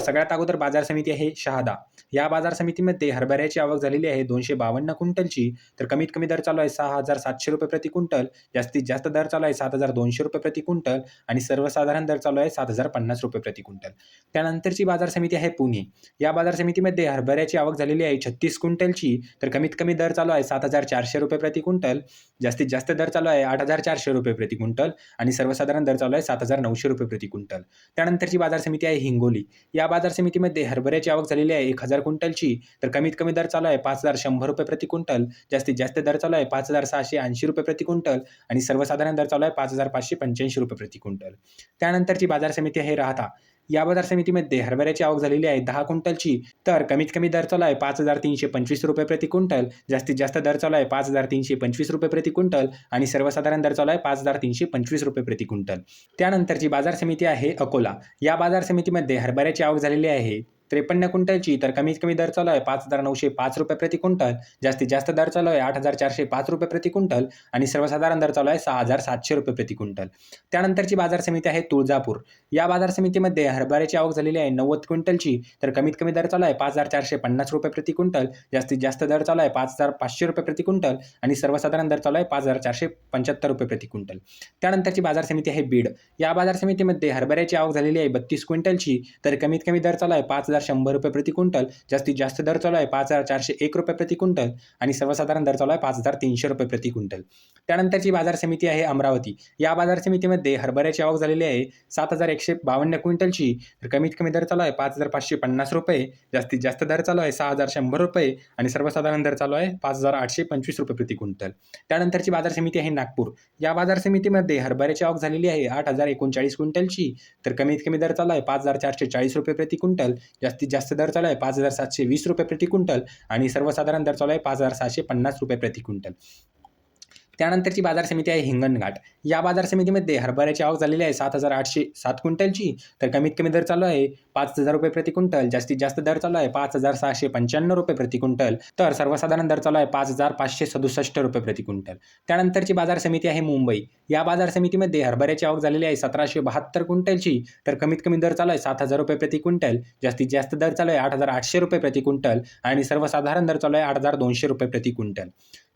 सगळ्यात अगोदर बाजार समिती आहे शहादा. या बाजार समितीमध्ये हरभऱ्याची आवक झालेली आहे दोनशे बावन्न क्विंटलची. तर कमीत कमी दर चालू आहे सहा हजार सातशे रुपये प्रति क्विंटल. जास्तीत जास्त दर चालू आहे सात हजार दोनशे रुपये प्रति क्विंटल. आणि सर्वसाधारण दर चालू आहे सात हजार पन्नास रुपये प्रति क्विंटल. त्यानंतरची बाजार समिती आहे पुणे. या बाजार समितीमध्ये हरभऱ्याची आवक झालेली आहे छत्तीस क्विंटलची. तर कमीत कमी दर चालू आहे सात हजार चारशे रुपये प्रति क्विंटल. जास्तीत जास्त दर चालू आहे आठ हजार चारशे रुपये प्रति क्विंटल. आणि सर्वसाधारण दर चालू आहे सात हजार नऊशे रुपये प्रति क्विंटल. त्यानंतरची बाजार समिती आहे हिंगोली. या बाजार समितीमध्ये हरभऱ्याची आवक झालेली आहे. एक हजार क्विंटलची. तर कमीत कमी दर चालू आहे पाच हजार शंभर रुपये प्रति क्विंटल. जास्तीत जास्त दर चालू आहे पाच हजार सहाशे ऐंशी रुपये प्रति क्विंटल आणि सर्वसाधारण दर चालू आहे पाच हजार पाचशे पंच्याऐंशी रुपये प्रति क्विंटल. त्यानंतरची बाजार समिती आहे राहता. या बाजार समितीमध्ये हरभऱ्याची आवक झालेली आहे दहा क्विंटलची. तर कमीत कमी दर चालू आहे पाच हजार तीनशे पंचवीस रुपये प्रति क्विंटल. जास्तीत जास्त दर चालू आहे पाच हजार तीनशे पंचवीस रुपये प्रति क्विंटल आणि सर्वसाधारण दर चालू आहे पाच हजार तीनशे पंचवीस रुपये प्रति क्विंटल. त्यानंतरची बाजार समिती आहे अकोला. या बाजार समितीमध्ये हरभऱ्याची आवक झालेली आहे त्रेपन्न क्विंटलची तर कमीत कमी दर चालू आहे पाच हजार नऊशे पाच रुपये प्रति क्विंटल. जास्तीत जास्त दर चालू आहे आठ हजार चारशे पाच रुपये प्रति क्विंटल आणि सर्वसाधारण दर चालू आहे सहा हजार सातशे रुपये प्रति क्विंटल. त्यानंतरची बाजार समिती आहे तुळजापूर. या बाजार समितीमध्ये हरभऱ्याची आवक झालेली आहे नव्वद क्विंटलची तर कमीत कमी दर चालू आहे पाच हजार चारशे पन्नास रुपये प्रति क्विंटल. जास्तीत जास्त दर चालू आहे पाच हजार पाचशे रुपये प्रति क्विंटल आणि सर्वसाधारण दर चालू आहे पाच हजार चारशे पंच्याहत्तर रुपये प्रति क्विंटल. त्यानंतरची बाजार समिती आहे बीड. या बाजार समितीमध्ये हरभऱ्याची आवक झालेली आहे बत्तीस क्विंटलची तर कमीत कमी दर चालू आहे पाच हजार शंभर रुपये प्रति क्विंटल जास्तीत जास्त दर चालू आहे पाच हजार चारशे एक रुपये प्रति क्विंटल आणि सर्वसाधारण दर चालू आहे पाच हजार तीनशे रुपये प्रति क्विंटल. त्यानंतरची बाजार समिती आहे अमरावती. या बाजार समितीमध्ये हरभऱ्याची आवक झालेली आहे. सात हजार एकशे बावन्न क्विंटलची. तर कमीत कमी दर चालू आहे पाच हजार पाचशे पन्नास रुपये. जास्तीत जास्त दर चालू आहे सहा हजार शंभर रुपये आणि सर्वसाधारण दर चालू आहे पाच हजार आठशे पंचवीस रुपये प्रति क्विंटल. त्यानंतरची बाजार समिती आहे नागपूर. या बाजार समितीमध्ये हरभऱ्याची आवक झालेली आहे आठ हजार एकोणचाळीस क्विंटलची. तर कमीत कमी दर चालू आहे पाच हजार चारशे चाळीस रुपये प्रति क्विंटल. जास्तीत जास्त दर चालू आहे पाच हजार सातशे वीस रुपये प्रति क्विंटल आणि सर्वसाधारण दर चालू आहे पाच हजार सहाशे पन्नास रुपये प्रति क्विंटल. त्यानंतरची बाजार समिती आहे हिंगणघाट. या बाजार समितीमध्ये हरभऱ्याची आवक झालेली आहे सात हजार आठशे सात क्विंटलची. तर कमीत कमी दर चालू आहे पाच हजार रुपये प्रति क्विंटल. जास्तीत जास्त दर चालू आहे पाच हजार सहाशे पंच्याण्णव रुपये प्रति क्विंटल. तर सर्वसाधारण दर चालू आहे पाच हजार पाचशे सदुसष्ट रुपये प्रति क्विंटल. त्यानंतरची बाजार समिती आहे मुंबई. या बाजार समितीमध्ये हरभऱ्याची आवक झालेली आहे सतराशे बहात्तर क्विंटलची. तर कमीत कमी दर चालू आहे सात हजार रुपये प्रति क्विंटल. जास्तीत जास्त दर चालू आहे आठ हजार आठशे रुपये प्रति क्विंटल. आणि सर्वसाधारण दर चालू आहे आठ हजार दोनशे रुपये प्रति क्विंटल.